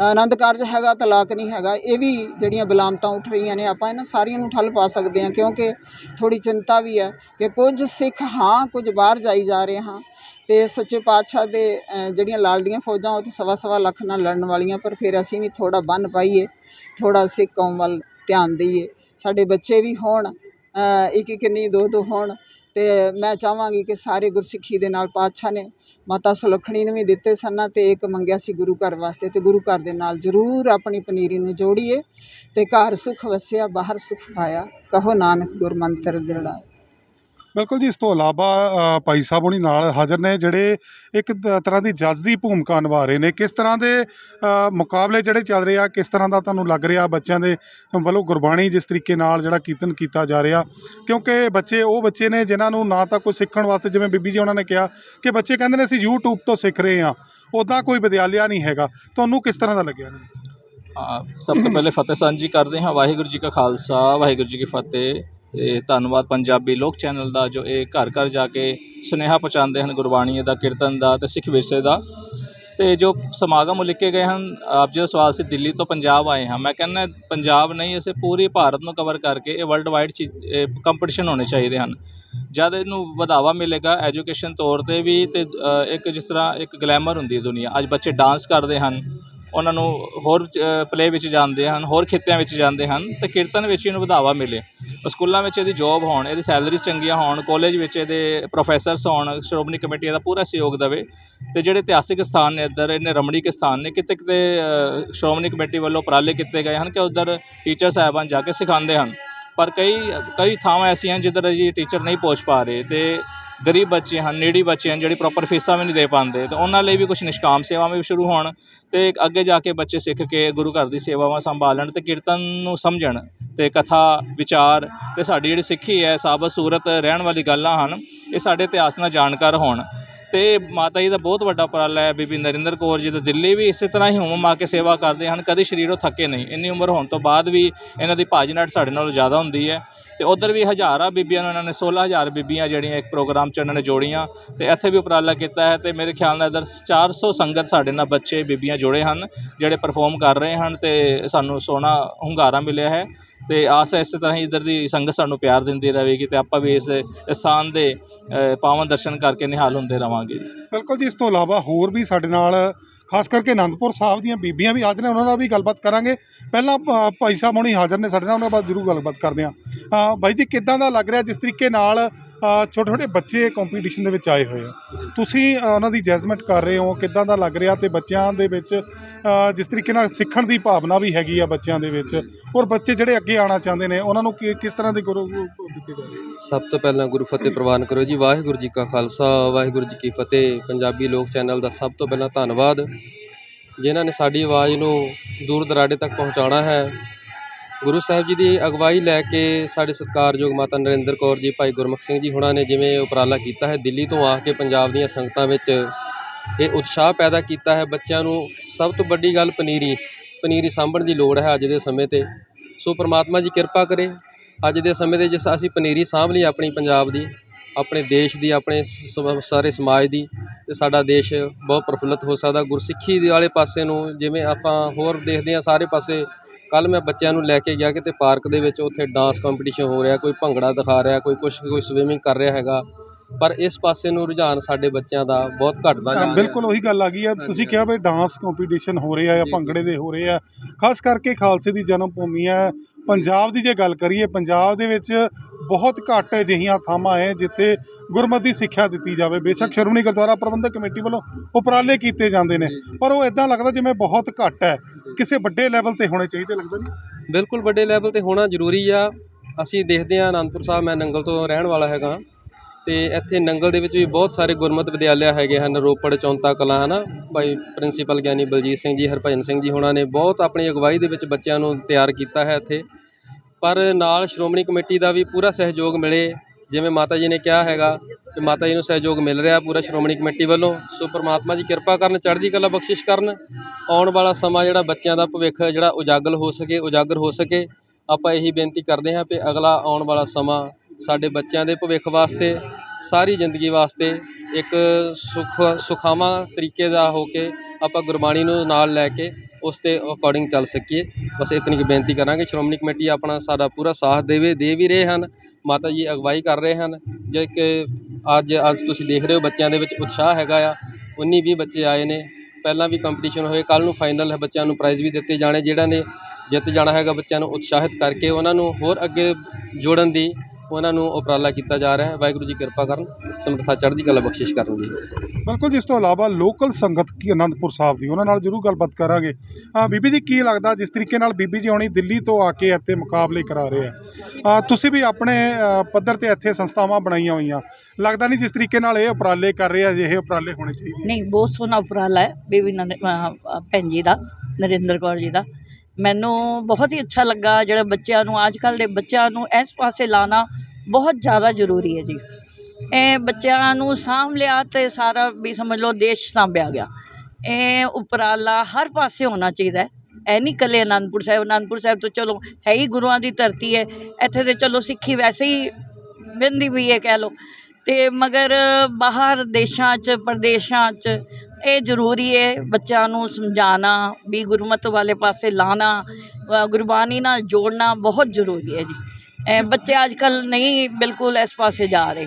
ਆਨੰਦ ਕਾਰਜ ਹੈਗਾ, ਤਲਾਕ ਨਹੀਂ ਹੈਗਾ, ਇਹ ਵੀ ਜਿਹੜੀਆਂ ਬਲਾਮਤਾਂ ਉੱਠ ਰਹੀਆਂ ਨੇ, ਆਪਾਂ ਇਹਨਾਂ ਸਾਰੀਆਂ ਨੂੰ ਠੱਲ ਪਾ ਸਕਦੇ ਹਾਂ ਕਿਉਂਕਿ ਥੋੜੀ ਚਿੰਤਾ ਵੀ ਹੈ ਕਿ ਕੁਝ ਸਿੱਖ ਹਾਂ, ਕੁਝ ਬਾਹਰ ਜਾਈ ਜਾ ਰਹੇ ਹਾਂ। ਤੇ ਸੱਚੇ ਪਾਤਸ਼ਾਹ ਦੇ ਅ, ਜਿਹੜੀਆਂ ਲਾਲਡੀਆਂ ਫੌਜਾਂ ਉਹ ਤੇ ਸਵਾ ਸਵਾ ਲੱਖ ਨਾਲ ਲੜਨ ਵਾਲੀਆਂ ਪਰ ਫਿਰ ਅਸੀਂ ਵੀ ਥੋੜਾ ਬੰਨ ਪਾਈਏ ਥੋੜਾ ਸਿੱਖ ਕੌਮ ਵੱਲ ਧਿਆਨ ਦਈਏ। ਸਾਡੇ ਬੱਚੇ ਵੀ ਹੋਣ ਇੱਕ ਇੱਕ ਨਹੀਂ ਦੋ ਦੋ ਹੋਣ ਤੇ ਮੈਂ ਚਾਹਾਂਗੀ ਕਿ ਸਾਰੇ ਗੁਰਸਿੱਖੀ ਦੇ ਨਾਲ ਪਾਤਸ਼ਾਹ ਨੇ ਮਾਤਾ ਸੁਲੱਖਣੀ ਨੂੰ ਵੀ ਦਿੱਤੇ ਸਨ ਤੇ ਇੱਕ ਮੰਗਿਆ ਸੀ ਗੁਰੂ ਘਰ ਵਾਸਤੇ ਤੇ ਗੁਰੂ ਘਰ ਦੇ ਨਾਲ ਜ਼ਰੂਰ ਆਪਣੀ ਪਨੀਰੀ ਨੂੰ ਜੋੜੀਏ ਤੇ ਘਰ ਸੁਖ ਵਸਿਆ ਬਾਹਰ ਸੁਖ ਪਾਇਆ ਕਹੋ ਨਾਨਕ ਗੁਰਮੰਤਰ ਦ੍ਰਿੜਾ ਬਿਲਕੁਲ ਜੀ, ਇਸ ਤੋਂ ਇਲਾਵਾ ਭਾਈ ਸਾਹਿਬ ਹੁਣੀ ਨਾਲ ਹਾਜ਼ਰ ਨੇ, ਜਿਹੜੇ ਇੱਕ ਤਰ੍ਹਾਂ ਦੀ ਜੱਜ ਦੀ ਭੂਮਿਕਾ ਨਿਭਾ ਰਹੇ ਨੇ। ਕਿਸ ਤਰ੍ਹਾਂ ਦੇ ਮੁਕਾਬਲੇ ਜਿਹੜੇ ਚੱਲ ਰਹੇ ਆ, ਕਿਸ ਤਰ੍ਹਾਂ ਦਾ ਤੁਹਾਨੂੰ ਲੱਗ ਰਿਹਾ ਬੱਚਿਆਂ ਦੇ ਵੱਲੋਂ ਗੁਰਬਾਣੀ ਜਿਸ ਤਰੀਕੇ ਨਾਲ ਜਿਹੜਾ ਕੀਰਤਨ ਕੀਤਾ ਜਾ ਰਿਹਾ? ਕਿਉਂਕਿ ਬੱਚੇ, ਉਹ ਬੱਚੇ ਨੇ ਜਿਨ੍ਹਾਂ ਨੂੰ ਨਾ ਤਾਂ ਕੋਈ ਸਿੱਖਣ ਵਾਸਤੇ, ਜਿਵੇਂ ਬੀਬੀ ਜੀ ਉਹਨਾਂ ਨੇ ਕਿਹਾ ਕਿ ਬੱਚੇ ਕਹਿੰਦੇ ਨੇ, ਅਸੀਂ YouTube ਤੋਂ ਸਿੱਖ ਰਹੇ ਹਾਂ। ਉੱਦਾਂ ਕੋਈ ਵਿਦਿਆਲਿਆ ਨਹੀਂ ਹੈਗਾ। ਤੁਹਾਨੂੰ ਕਿਸ ਤਰ੍ਹਾਂ ਦਾ ਲੱਗਿਆ? ਸਭ ਤੋਂ ਪਹਿਲੇ ਫਤਿਹ ਸਾਂਝੀ ਕਰਦੇ ਹਾਂ। ਵਾਹਿਗੁਰੂ ਜੀ ਕਾ ਖਾਲਸਾ, ਵਾਹਿਗੁਰੂ ਜੀ ਕੀ ਫਤਿਹ। ਤੇ ਧੰਨਵਾਦ ਪੰਜਾਬੀ ਲੋਕ ਚੈਨਲ ਦਾ ਜੋ ਇਹ ਘਰ ਘਰ ਜਾ ਕੇ ਸੁਨੇਹਾ ਪਹੁੰਚਾਉਂਦੇ ਹਨ ਗੁਰਬਾਣੀ ਦਾ, ਕੀਰਤਨ ਦਾ ਤੇ ਸਿੱਖ ਵਿਰਸੇ ਦਾ। ਤੇ ਜੋ ਸਮਾਗਮ ਲਿਖੇ ਗਏ ਹਨ, ਆਪ ਜੀ ਦਾ ਸਵਾਲ ਸੀ, ਦਿੱਲੀ ਤੋਂ ਪੰਜਾਬ ਆਏ ਹਾਂ। ਮੈਂ ਕਹਿੰਦਾ, ਪੰਜਾਬ ਨਹੀਂ, ਅਸੀਂ ਪੂਰੀ ਭਾਰਤ ਨੂੰ ਕਵਰ ਕਰਕੇ ਇਹ ਵਰਲਡ ਵਾਈਡ ਕੰਪੀਟੀਸ਼ਨ ਹੋਣੇ ਚਾਹੀਦੇ ਹਨ। ਜਦ ਇਹਨੂੰ ਵਧਾਵਾ ਮਿਲੇਗਾ ਐਜੂਕੇਸ਼ਨ ਤੌਰ ਤੇ ਵੀ ਤੇ ਇੱਕ ਜਿਸ ਤਰ੍ਹਾਂ ਇੱਕ ਗਲੈਮਰ ਹੁੰਦੀ ਹੈ ਦੁਨੀਆ। ਅੱਜ ਬੱਚੇ ਡਾਂਸ ਕਰਦੇ ਹਨ। ਉਹਨਾਂ ਨੂੰ ਹੋਰ ਪਲੇ ਵਿੱਚ ਜਾਂਦੇ ਹਨ, ਹੋਰ ਖਿੱਤਿਆਂ ਵਿੱਚ ਜਾਂਦੇ ਹਨ, ਤੇ ਕੀਰਤਨ ਵਿੱਚ ਇਹਨੂੰ ਵਧਾਵਾ ਮਿਲੇ। ਸਕੂਲਾਂ ਵਿੱਚ ਇਹਦੀ ਜੋਬ ਹੋਣ, ਇਹਦੀ ਸੈਲਰੀਜ਼ ਚੰਗੀਆਂ ਹੋਣ ਕਾਲਜ ਵਿੱਚ ਇਹਦੇ ਪ੍ਰੋਫੈਸਰਸ ਹੋਣ, ਸ਼੍ਰੋਮਣੀ ਕਮੇਟੀ ਇਹਦਾ ਪੂਰਾ ਸਹਿਯੋਗ ਦੇਵੇ। ਤੇ ਜਿਹੜੇ ਇਤਿਹਾਸਿਕ ਸਥਾਨ ਨੇ ਇੱਧਰ, ਇਹਨੇ ਰਮਣੀਕ ਸਥਾਨ ਨੇ, ਕਿਤੇ ਕਿਤੇ ਸ਼੍ਰੋਮਣੀ ਕਮੇਟੀ ਵੱਲੋਂ ਉਪਰਾਲੇ ਕੀਤੇ ਗਏ ਹਨ ਕਿ ਉੱਧਰ ਟੀਚਰ ਸਾਹਿਬਾਨ ਜਾ ਕੇ ਸਿਖਾਉਂਦੇ ਹਨ। ਪਰ ਕਈ ਕਈ ਥਾਵਾਂ ਐਸੀਆਂ ਜਿੱਧਰ ਜੀ ਟੀਚਰ ਨਹੀਂ ਪਹੁੰਚ ਪਾ ਰਹੇ ਤੇ ਗਰੀਬ ਬੱਚੇ ਹਨ, ਨੇੜੀ ਬੱਚੇ ਹਨ, ਜਿਹੜੀ ਪ੍ਰੋਪਰ ਫੀਸਾਂ ਵੀ ਨਹੀਂ ਦੇ ਪਾਉਂਦੇ, ਤੇ ਉਹਨਾਂ ਲਈ ਵੀ ਕੁਝ ਨਿਸ਼ਕਾਮ ਸੇਵਾਵਾਂ ਵੀ ਸ਼ੁਰੂ ਹੋਣ ਅਤੇ ਅੱਗੇ ਜਾ ਕੇ ਬੱਚੇ ਸਿੱਖ ਕੇ ਗੁਰੂ ਘਰ ਦੀ ਸੇਵਾਵਾਂ ਸੰਭਾਲਣ ਅਤੇ ਕੀਰਤਨ ਨੂੰ ਸਮਝਣ ਅਤੇ ਕਥਾ, ਵਿਚਾਰ ਅਤੇ ਸਾਡੀ ਜਿਹੜੀ ਸਿੱਖੀ ਹੈ, ਸਾਬਤ ਸੂਰਤ ਰਹਿਣ ਵਾਲੀ ਗੱਲਾਂ ਹਨ, ਇਹ ਸਾਡੇ ਇਤਿਹਾਸ ਨਾਲ ਜਾਣਕਾਰ ਹੋਣ। ਤੇ ਮਾਤਾ ਜੀ ਦਾ ਬਹੁਤ ਵੱਡਾ ਉਪਰਾਲਾ ਹੈ, ਬੀਬੀ ਨਰਿੰਦਰ ਕੌਰ ਜੀ ਦਾ। ਦਿੱਲੀ ਵੀ ਇਸੇ ਤਰ੍ਹਾਂ ਹੀ ਹੋਮ ਆ ਕੇ ਸੇਵਾ ਕਰਦੇ ਹਨ, ਕਦੇ ਸਰੀਰੋਂ ਥੱਕੇ ਨਹੀਂ। ਇੰਨੀ ਉਮਰ ਹੋਣ ਤੋਂ ਬਾਅਦ ਵੀ ਇਹਨਾਂ ਦੀ ਭਾਜਨਾਟ ਸਾਡੇ ਨਾਲੋਂ ਜ਼ਿਆਦਾ ਹੁੰਦੀ ਹੈ। ਤੇ ਉਧਰ ਵੀ ਹਜ਼ਾਰਾਂ ਬੀਬੀਆਂ ਨੂੰ ਇਹਨਾਂ ਨੇ 16000 ਬੀਬੀਆਂ ਜਿਹੜੀਆਂ ਇੱਕ ਪ੍ਰੋਗਰਾਮ 'ਚ ਇਹਨਾਂ ਨੇ ਜੋੜੀਆਂ। ਤੇ ਇੱਥੇ ਵੀ ਉਪਰਾਲਾ ਕੀਤਾ ਹੈ ਤੇ ਮੇਰੇ ਖਿਆਲ ਨਾਲ ਇਧਰ 400 ਸੰਗਤ ਸਾਡੇ ਨਾਲ ਬੱਚੇ ਬੀਬੀਆਂ ਜੁੜੇ ਹਨ, ਜਿਹੜੇ ਪਰਫਾਰਮ ਕਰ ਰਹੇ ਹਨ ਤੇ ਸਾਨੂੰ ਸੋਹਣਾ ਹੁੰਗਾਰਾ ਮਿਲਿਆ ਹੈ। ਤੇ ਆਸ ਹੈ ਇਸੇ ਤਰ੍ਹਾਂ ਹੀ ਇਧਰ ਦੀ ਸੰਗਤ ਸਾਨੂੰ ਪਿਆਰ ਦਿੰਦੀ ਰਹੇਗੀ ਤੇ ਆਪਾਂ ਵੀ ਇਸ ਸਥਾਨ ਦੇ ਪਾਵਨ ਦਰਸ਼ਨ ਕਰਕੇ ਨਿਹਾਲ ਹੁੰਦੇ ਰਵਾਂਗੇ ਬਿਲਕੁਲ ਜੀ, ਇਸ ਤੋਂ ਇਲਾਵਾ ਹੋਰ ਵੀ ਸਾਡੇ ਨਾਲ, ਖਾਸ ਕਰਕੇ ਅਨੰਦਪੁਰ ਸਾਹਿਬ ਦੀਆਂ ਬੀਬੀਆਂ ਵੀ ਹਾਜ਼ਰ ਨੇ, ਉਹਨਾਂ ਨਾਲ ਵੀ ਗੱਲਬਾਤ ਕਰਾਂਗੇ। ਪਹਿਲਾਂ ਭਾਈ ਸਾਹਿਬ ਹੁਣੀ ਹਾਜ਼ਰ ਨੇ ਸਾਡੇ ਨਾਲ, ਉਹਨਾਂ ਬਾਅਦ ਜ਼ਰੂਰ ਗੱਲਬਾਤ ਕਰਦੇ ਹਾਂ। ਬਾਈ ਜੀ, ਕਿੱਦਾਂ ਦਾ ਲੱਗ ਰਿਹਾ, ਜਿਸ ਤਰੀਕੇ ਨਾਲ ਛੋਟੇ ਛੋਟੇ ਬੱਚੇ ਕੰਪੀਟੀਸ਼ਨ ਦੇ ਵਿੱਚ ਆਏ ਹੋਏ ਆ। ਤੁਸੀਂ ਉਹਨਾਂ ਦੀ ਜੈਜਮੈਂਟ ਕਰ ਰਹੇ ਹੋ, ਕਿੱਦਾਂ ਦਾ ਲੱਗ ਰਿਹਾ ਤੇ ਬੱਚਿਆਂ ਦੇ ਵਿੱਚ ਜਿਸ ਤਰੀਕੇ ਨਾਲ ਸਿੱਖਣ ਦੀ ਭਾਵਨਾ ਵੀ ਹੈਗੀ ਆ ਬੱਚਿਆਂ ਦੇ ਵਿੱਚ, ਔਰ ਬੱਚੇ ਜਿਹੜੇ ਅੱਗੇ ਆਉਣਾ ਚਾਹੁੰਦੇ ਨੇ, ਉਹਨਾਂ ਨੂੰ ਕੀ- ਕਿਸ ਤਰ੍ਹਾਂ ਦੇ ਗੁਰੂ ਦਿੱਤੇ ਜਾ ਰਹੇ ਸਭ ਤੋਂ ਪਹਿਲਾਂ ਗੁਰੂ ਫਤਿਹ ਪ੍ਰਵਾਨ ਕਰੋ ਜੀ। ਵਾਹਿਗੁਰੂ ਜੀ ਕਾ ਖਾਲਸਾ, ਵਾਹਿਗੁਰੂ ਜੀ ਕੀ ਫਤਿਹ। ਪੰਜਾਬੀ ਲੋਕ ਚੈਨਲ ਦਾ ਸਭ ਤੋਂ ਪਹਿਲਾਂ ਧੰਨਵਾਦ। ਜਿਨ੍ਹਾਂ ਨੇ ਸਾਡੀ ਆਵਾਜ਼ ਨੂੰ ਦੂਰ ਦਰਾਡੇ ਤੱਕ ਪਹੁੰਚਾਉਣਾ ਹੈ ਗੁਰੂ ਸਾਹਿਬ ਜੀ ਦੀ ਅਗਵਾਈ ਲੈ ਕੇ ਸਾਡੇ ਸਤਿਕਾਰਯੋਗ ਮਾਤਾ ਨਰਿੰਦਰ ਕੌਰ ਜੀ, ਭਾਈ ਗੁਰਮੁਖ ਸਿੰਘ ਜੀ ਹੁਣਾਂ ਨੇ ਜਿਵੇਂ ਉਪਰਾਲਾ ਕੀਤਾ ਹੈ, ਦਿੱਲੀ ਤੋਂ ਆ ਕੇ ਪੰਜਾਬ ਦੀਆਂ ਸੰਗਤਾਂ ਵਿੱਚ ਇਹ ਉਤਸ਼ਾਹ ਪੈਦਾ ਕੀਤਾ ਹੈ, ਬੱਚਿਆਂ ਨੂੰ ਸਭ ਤੋਂ ਵੱਡੀ ਗੱਲ ਪਨੀਰੀ ਪਨੀਰੀ ਸਾਂਭਣ ਦੀ ਲੋੜ ਹੈ ਅੱਜ ਦੇ ਸਮੇਂ ਤੇ। ਸੋ ਪ੍ਰਮਾਤਮਾ ਜੀ ਕਿਰਪਾ ਕਰੇ, ਅੱਜ ਦੇ ਸਮੇਂ ਦੇ ਜਿਸ ਅਸੀਂ ਪਨੀਰੀ ਸਾਂਭ ਲਈ ਆਪਣੀ ਪੰਜਾਬ ਦੀ, ਆਪਣੇ ਦੇਸ਼ ਦੀ, ਆਪਣੇ ਸਾਰੇ ਸਮਾਜ ਦੀ, ਤੇ ਸਾਡਾ ਦੇਸ਼ ਬਹੁਤ ਪ੍ਰਫੁੱਲਤ ਹੋ ਸਕਦਾ। ਗੁਰਸਿੱਖੀ ਦੇ ਵਾਲੇ ਪਾਸੇ ਨੂੰ ਜਿਵੇਂ ਆਪਾਂ ਹੋਰ ਦੇਖਦੇ ਹਾਂ, ਸਾਰੇ ਪਾਸੇ ਕੱਲ ਮੈਂ ਬੱਚਿਆਂ ਨੂੰ ਲੈ ਕੇ ਗਿਆ ਕਿਤੇ ਪਾਰਕ ਦੇ ਵਿੱਚ ਉੱਥੇ ਡਾਂਸ ਕੰਪੀਟੀਸ਼ਨ ਹੋ ਰਿਹਾ ਕੋਈ ਭੰਗੜਾ ਦਿਖਾ ਰਿਹਾ ਕੋਈ ਕੁਛ ਕੋਈ ਸਵਿਮਿੰਗ ਕਰ ਰਿਹਾ ਹੈਗਾ। ਪਰ ਇਸ ਪਾਸੇ ਨੂੰ ਰੁਝਾਨ ਸਾਡੇ ਬੱਚਿਆਂ ਦਾ ਬਹੁਤ ਘਟਦਾ ਜਾ ਹਾਂ, ਰਿਹਾ। ਬਿਲਕੁਲ ਉਹੀ ਗੱਲ ਆ ਗਈ ਆ। ਹਾਂਜੀ, ਤੁਸੀਂ ਕਿਹਾ ਵੀ ਡਾਂਸ ਕੰਪੀਟੀਸ਼ਨ ਹੋ ਰਹੇ ਆ ਭੰਗੜੇ ਦੇ ਹੋ ਰਹੇ ਆ। ਖਾਸ ਕਰਕੇ ਖਾਲਸੇ ਦੀ ਜਨਮ ਭੂਮੀ ਹੈ ਪੰਜਾਬ ਦੀ ਜੇ ਗੱਲ ਕਰੀਏ, ਪੰਜਾਬ ਦੇ ਵਿੱਚ ਬਹੁਤ ਘੱਟ ਅਜਿਹੀਆਂ ਥਾਵਾਂ ਹੈ ਜਿੱਥੇ ਗੁਰਮਤਿ ਦੀ ਸਿੱਖਿਆ ਦਿੱਤੀ ਜਾਵੇ। ਬੇਸ਼ੱਕ ਸ਼੍ਰੋਮਣੀ ਗੁਰਦੁਆਰਾ ਪ੍ਰਬੰਧਕ ਕਮੇਟੀ ਵੱਲੋਂ ਉਪਰਾਲੇ ਕੀਤੇ ਜਾਂਦੇ ਨੇ, ਪਰ ਉਹ ਇਦਾਂ ਲੱਗਦਾ ਜਿਵੇਂ ਬਹੁਤ ਘੱਟ ਹੈ ਕਿਸੇ ਵੱਡੇ ਲੈਵਲ ਤੇ ਹੋਣੇ ਚਾਹੀਦੇ ਲੱਗਦਾ ਨਹੀਂ ਬਿਲਕੁਲ ਵੱਡੇ ਲੈਵਲ ਤੇ ਹੋਣਾ ਜ਼ਰੂਰੀ ਆ। ਅਸੀਂ ਦੇਖਦੇ ਹਾਂ ਅਨੰਦਪੁਰ ਸਾਹਿਬ, ਮੈਂ ਨੰਗਲ ਤੋਂ ਰਹਿਣ ਵਾਲਾ ਹੈਗਾ। ਅਤੇ ਇੱਥੇ ਨੰਗਲ ਦੇ ਵਿੱਚ ਵੀ ਬਹੁਤ ਸਾਰੇ ਗੁਰਮਤਿ ਵਿਦਿਆਲਿਆ ਹੈਗੇ ਹਨ, ਰੋਪੜ, ਚੌਂਤਾ ਕਲਾਂ ਹੈ ਨਾ ਭਾਈ ਪ੍ਰਿੰਸੀਪਲ ਗਿਆਨੀ ਬਲਜੀਤ ਸਿੰਘ ਜੀ, ਹਰਭਜਨ ਸਿੰਘ ਜੀ ਹੁਣਾਂ ਨੇ ਬਹੁਤ ਆਪਣੀ ਅਗਵਾਈ ਦੇ ਵਿੱਚ ਬੱਚਿਆਂ ਨੂੰ ਤਿਆਰ ਕੀਤਾ ਹੈ ਇੱਥੇ। ਪਰ ਨਾਲ ਸ਼੍ਰੋਮਣੀ ਕਮੇਟੀ ਦਾ ਵੀ ਪੂਰਾ ਸਹਿਯੋਗ ਮਿਲੇ, ਜਿਵੇਂ ਮਾਤਾ ਜੀ ਨੇ ਕਿਹਾ ਹੈਗਾ ਕਿ ਮਾਤਾ ਜੀ ਨੂੰ ਸਹਿਯੋਗ ਮਿਲ ਰਿਹਾ ਪੂਰਾ ਸ਼੍ਰੋਮਣੀ ਕਮੇਟੀ ਵੱਲੋਂ। ਸੋ ਪ੍ਰਮਾਤਮਾ ਜੀ ਕਿਰਪਾ ਕਰਨ, ਚੜ੍ਹਦੀ ਕਲਾ ਬਖਸ਼ਿਸ਼ ਕਰਨ, ਆਉਣ ਵਾਲਾ ਸਮਾਂ ਜਿਹੜਾ ਬੱਚਿਆਂ ਦਾ ਭਵਿੱਖ ਜਿਹੜਾ ਉਜਾਗਰ ਹੋ ਸਕੇ, ਉਜਾਗਰ ਹੋ ਸਕੇ। ਆਪਾਂ ਇਹੀ ਬੇਨਤੀ ਕਰਦੇ ਹਾਂ ਕਿ ਅਗਲਾ ਆਉਣ ਵਾਲਾ ਸਮਾਂ ਸਾਡੇ ਬੱਚਿਆਂ ਦੇ ਭਵਿੱਖ ਵਾਸਤੇ, ਸਾਰੀ ਜ਼ਿੰਦਗੀ ਵਾਸਤੇ ਇੱਕ ਸੁਖ, ਸੁਖਾਵਾਂ ਤਰੀਕੇ ਦਾ ਹੋ ਕੇ ਆਪਾਂ ਗੁਰਬਾਣੀ ਨੂੰ ਨਾਲ ਲੈ ਕੇ ਉਸ ਦੇ ਅਕੋਰਡਿੰਗ ਚੱਲ ਸਕੀਏ। ਬਸ ਇਤਨੀ ਕੁ ਬੇਨਤੀ ਕਰਾਂਗੇ। ਸ਼੍ਰੋਮਣੀ ਕਮੇਟੀ ਆਪਣਾ ਸਾਡਾ ਪੂਰਾ ਸਾਥ ਦੇਵੇ, ਦੇ ਵੀ ਰਹੇ ਹਨ। ਮਾਤਾ ਜੀ ਅਗਵਾਈ ਕਰ ਰਹੇ ਹਨ। ਜੇ ਕਿ ਅੱਜ ਅੱਜ ਤੁਸੀਂ ਦੇਖ ਰਹੇ ਹੋ ਬੱਚਿਆਂ ਦੇ ਵਿੱਚ ਉਤਸ਼ਾਹ ਹੈਗਾ ਆ। 19 20 ਬੱਚੇ ਆਏ ਨੇ। ਪਹਿਲਾਂ ਵੀ ਕੰਪੀਟੀਸ਼ਨ ਹੋਏ। ਕੱਲ ਨੂੰ ਫਾਈਨਲ ਹੈ। ਬੱਚਿਆਂ ਨੂੰ ਪ੍ਰਾਈਜ਼ ਵੀ ਦਿੱਤੇ ਜਾਣੇ। ਜਿਹੜਾ ਨੇ ਜਿੱਤ ਜਾਣਾ ਹੈਗਾ ਬੱਚਿਆਂ ਨੂੰ ਉਤਸ਼ਾਹਿਤ ਕਰਕੇ ਉਹਨਾਂ ਨੂੰ ਹੋਰ ਅੱਗੇ ਜੋੜਨ ਦੀ ਉਹਨਾਂ ਨੂੰ ਉਪਰਾਲਾ ਕੀਤਾ ਜਾ ਰਿਹਾ ਹੈ। ਵਾਹਿਗੁਰੂ ਜੀ ਕਿਰਪਾ ਕਰਨ ਸਮਰੱਥਾ ਚੜ੍ਹਦੀ ਕਲਾ ਬਖਸ਼ਿਸ਼ ਕਰਨ ਜੀ ਬਿਲਕੁਲ ਜਿਸ ਤੋਂ ਇਲਾਵਾ ਲੋਕਲ ਸੰਗਤ ਕੀ ਅਨੰਦਪੁਰ ਸਾਹਿਬ ਦੀ ਉਹਨਾਂ ਨਾਲ ਜ਼ਰੂਰ ਗੱਲਬਾਤ ਕਰਾਂਗੇ। ਅ, ਬੀਬੀ ਜੀ ਕੀ ਲੱਗਦਾ ਜਿਸ ਤਰੀਕੇ ਨਾਲ ਬੀਬੀ ਜੀ ਆਉਣੀ ਦਿੱਲੀ ਤੋਂ ਆ ਕੇ ਇੱਥੇ ਮੁਕਾਬਲੇ ਕਰਾ ਰਹੇ ਆ? ਤੁਸੀਂ ਵੀ ਆਪਣੇ ਪੱਧਰ ਤੇ ਇੱਥੇ ਸੰਸਥਾਵਾਂ ਬਣਾਈਆਂ ਹੋਈਆਂ। ਲੱਗਦਾ ਨਹੀਂ ਜਿਸ ਤਰੀਕੇ ਨਾਲ ਇਹ ਉਪਰਾਲੇ ਕਰ ਰਹੇ ਆ ਜਿਹੇ ਉਪਰਾਲੇ ਹੋਣੇ ਚਾਹੀਦੇ। ਨਹੀਂ ਬਹੁਤ ਸੋਹਣਾ ਉਪਰਾਲਾ ਹੈ ਬੀਬੀ ਭੈਣ ਜੀ ਦਾ ਨਰਿੰਦਰ ਕੌਰ ਜੀ ਦਾ। ਮੈਨੂੰ ਬਹੁਤ ਹੀ ਅੱਛਾ ਲੱਗਾ ਜਿਹੜਾ ਬੱਚਿਆਂ ਨੂੰ ਅੱਜ ਕੱਲ੍ਹ ਦੇ ਬੱਚਿਆਂ ਨੂੰ ਇਸ ਪਾਸੇ ਲਾਉਣਾ ਬਹੁਤ ਜ਼ਿਆਦਾ ਜ਼ਰੂਰੀ ਹੈ ਜੀ। ਇਹ ਬੱਚਿਆਂ ਨੂੰ ਸਾਂਭ ਲਿਆ ਤੇ ਸਾਰਾ ਵੀ ਸਮਝ ਲਓ ਦੇਸ਼ ਸਾਂਭਿਆ ਗਿਆ। ਇਹ ਉਪਰਾਲਾ ਹਰ ਪਾਸੇ ਹੋਣਾ ਚਾਹੀਦਾ ਇਹ ਨਹੀਂ ਇਕੱਲੇ ਅਨੰਦਪੁਰ ਸਾਹਿਬ ਅਨੰਦਪੁਰ ਸਾਹਿਬ ਤੋਂ ਚਲੋ ਹੈ ਹੀ ਗੁਰੂਆਂ ਦੀ ਧਰਤੀ ਹੈ, ਇੱਥੇ ਤੇ ਚਲੋ ਸਿੱਖੀ ਵੈਸੇ ਹੀ ਵਹਿੰਦੀ ਵੀ ਹੈ ਕਹਿ ਲਓ। ਅਤੇ ਮਗਰ ਬਾਹਰ ਦੇਸ਼ਾਂ 'ਚ, ਪ੍ਰਦੇਸ਼ਾਂ 'ਚ ਇਹ ਜ਼ਰੂਰੀ ਹੈ ਬੱਚਿਆਂ ਨੂੰ ਸਮਝਾਉਣਾ ਵੀ ਗੁਰਮਤਿ ਵਾਲੇ ਪਾਸੇ ਲਾਣਾ ਅ, ਗੁਰਬਾਣੀ ਨਾਲ ਜੋੜਨਾ ਬਹੁਤ ਜ਼ਰੂਰੀ ਹੈ ਜੀ। ਇਹ ਬੱਚੇ ਅੱਜ ਕੱਲ ਨਹੀਂ ਬਿਲਕੁਲ ਇਸ ਪਾਸੇ ਜਾ ਰਹੇ।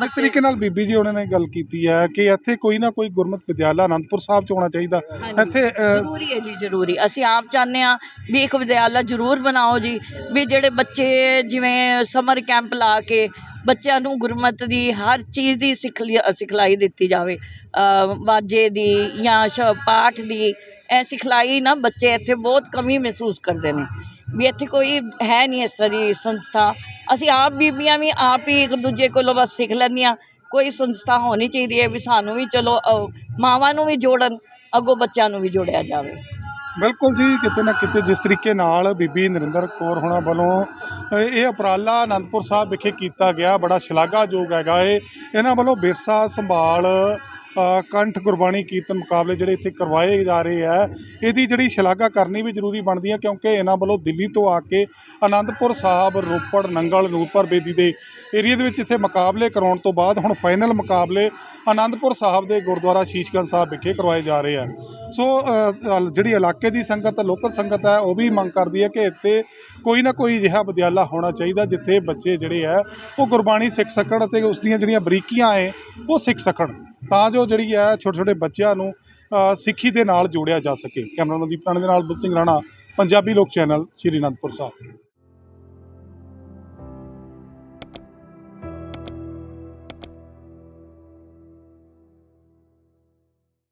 ਜਿਸ ਤਰੀਕੇ ਨਾਲ ਬੀਬੀ ਜੀ ਉਹਨਾਂ ਨੇ ਗੱਲ ਕੀਤੀ ਹੈ ਕਿ ਇੱਥੇ ਕੋਈ ਨਾ ਕੋਈ ਗੁਰਮਤਿ ਵਿਦਿਆਲਾ ਅਨੰਦਪੁਰ ਸਾਹਿਬ ਚ ਹੋਣਾ ਚਾਹੀਦਾ। ਇੱਥੇ ਜ਼ਰੂਰੀ ਹੈ ਜੀ ਜ਼ਰੂਰੀ। ਅਸੀਂ ਆਪ ਚਾਹੁੰਦੇ ਆ ਵੀ ਇੱਕ ਵਿਦਿਆਲਾ ਜ਼ਰੂਰ ਬਣਾਓ ਜੀ ਵੀ ਜਿਹੜੇ ਬੱਚੇ ਜਿਵੇਂ ਸਮਰ ਕੈਂਪ ਲਾ ਕੇ ਬੱਚਿਆਂ ਨੂੰ ਗੁਰਮਤ ਦੀ ਹਰ ਚੀਜ਼ ਦੀ ਸਿਖਲੀ ਸਿਖਲਾਈ ਦਿੱਤੀ ਜਾਵੇ। ਵਾਜੇ ਦੀ ਜਾਂ ਸ਼ ਪਾਠ ਦੀ, ਇਹ ਸਿਖਲਾਈ ਨਾ ਬੱਚੇ ਇੱਥੇ ਬਹੁਤ ਕਮੀ ਮਹਿਸੂਸ ਕਰਦੇ ਨੇ। ਵੀ ਇੱਥੇ ਕੋਈ ਹੈ ਨਹੀਂ ਇਸ ਤਰ੍ਹਾਂ ਦੀ ਸੰਸਥਾ। ਅਸੀਂ ਆਪ ਬੀਬੀਆਂ ਵੀ ਆਪ ਹੀ ਇੱਕ ਦੂਜੇ ਕੋਲੋਂ ਬਸ ਸਿੱਖ ਲੈਂਦੀਆਂ ਕੋਈ ਸੰਸਥਾ ਹੋਣੀ ਚਾਹੀਦੀ ਹੈ ਵੀ ਸਾਨੂੰ ਵੀ ਚਲੋ ਮਾਵਾਂ ਨੂੰ ਵੀ ਜੋੜਨ, ਅੱਗੋਂ ਬੱਚਿਆਂ ਨੂੰ ਵੀ ਜੋੜਿਆ ਜਾਵੇ। ਬਿਲਕੁਲ ਜੀ, ਕਿਤੇ ਨਾ ਕਿਤੇ ਜਿਸ ਤਰੀਕੇ ਨਾਲ ਬੀਬੀ ਨਰਿੰਦਰ ਕੌਰ ਹੋਣਾ ਵੱਲੋਂ ਇਹ ਉਪਰਾਲਾ ਆਨੰਦਪੁਰ ਸਾਹਿਬ ਵਿਖੇ ਕੀਤਾ ਗਿਆ, ਬੜਾ ਸ਼ਲਾਘਾਯੋਗ ਹੈਗਾ ਇਹ। ਇਹਨਾਂ ਵੱਲੋਂ ਵਿਰਸਾ ਸੰਭਾਲ ਕੰਠ ਗੁਰਬਾਣੀ ਕੀਰਤਨ ਮੁਕਾਬਲੇ ਜਿਹੜੇ ਇੱਥੇ ਕਰਵਾਏ ਜਾ ਰਹੇ ਆ, ਇਹਦੀ ਜਿਹੜੀ ਸ਼ਲਾਘਾ ਕਰਨੀ ਵੀ ਜ਼ਰੂਰੀ ਬਣਦੀ ਹੈ ਕਿਉਂਕਿ ਇਹਨਾਂ ਵੱਲੋਂ ਦਿੱਲੀ ਤੋਂ ਆ ਕੇ ਆਨੰਦਪੁਰ ਸਾਹਿਬ, ਰੋਪੜ, ਨੰਗਲ, ਨੂਰਪੁਰ ਬੇਦੀ ਦੇ ਏਰੀਆ ਦੇ ਵਿੱਚ ਇੱਥੇ ਮੁਕਾਬਲੇ ਕਰਾਉਣ ਤੋਂ ਬਾਅਦ ਹੁਣ ਫਾਈਨਲ ਮੁਕਾਬਲੇ ਆਨੰਦਪੁਰ ਸਾਹਿਬ ਦੇ ਗੁਰਦੁਆਰਾ ਸ਼ੀਸ਼ਗੰਜ ਸਾਹਿਬ ਵਿਖੇ ਕਰਵਾਏ ਜਾ ਰਹੇ ਆ। ਸੋ ਜਿਹੜੀ ਇਲਾਕੇ ਦੀ ਸੰਗਤ, ਲੋਕਲ ਸੰਗਤ ਹੈ ਉਹ ਵੀ ਮੰਗ ਕਰਦੀ ਹੈ ਕਿ ਇੱਥੇ ਕੋਈ ਨਾ ਕੋਈ ਅਜਿਹਾ ਵਿਦਿਆਲਾ ਹੋਣਾ ਚਾਹੀਦਾ, ਜਿੱਥੇ ਬੱਚੇ ਜਿਹੜੇ ਆ, ਉਹ ਗੁਰਬਾਣੀ ਸਿੱਖ ਸਕਣ ਅਤੇ ਉਸ ਦੀਆਂ ਜਿਹੜੀਆਂ ਬਰੀਕੀਆਂ ਹੈ ਉਹ ਸਿੱਖ ਸਕਣ। ਤਾਂ ਜੋ ਜਿਹੜੀ ਹੈ ਛੋਟੇ ਛੋਟੇ ਬੱਚਿਆਂ ਨੂੰ ਸਿੱਖੀ ਦੇ ਨਾਲ ਜੋੜਿਆ ਜਾ ਸਕੇ। ਕੈਮਰਾਮੈਨ ਦੀਪ ਰਾਣਾ ਦੇ ਨਾਲ ਬੁੱਧ ਸਿੰਘ ਰਾਣਾ, ਪੰਜਾਬੀ ਲੋਕ ਚੈਨਲ, ਸ਼੍ਰੀ ਅਨੰਦਪੁਰ ਸਾਹਿਬ।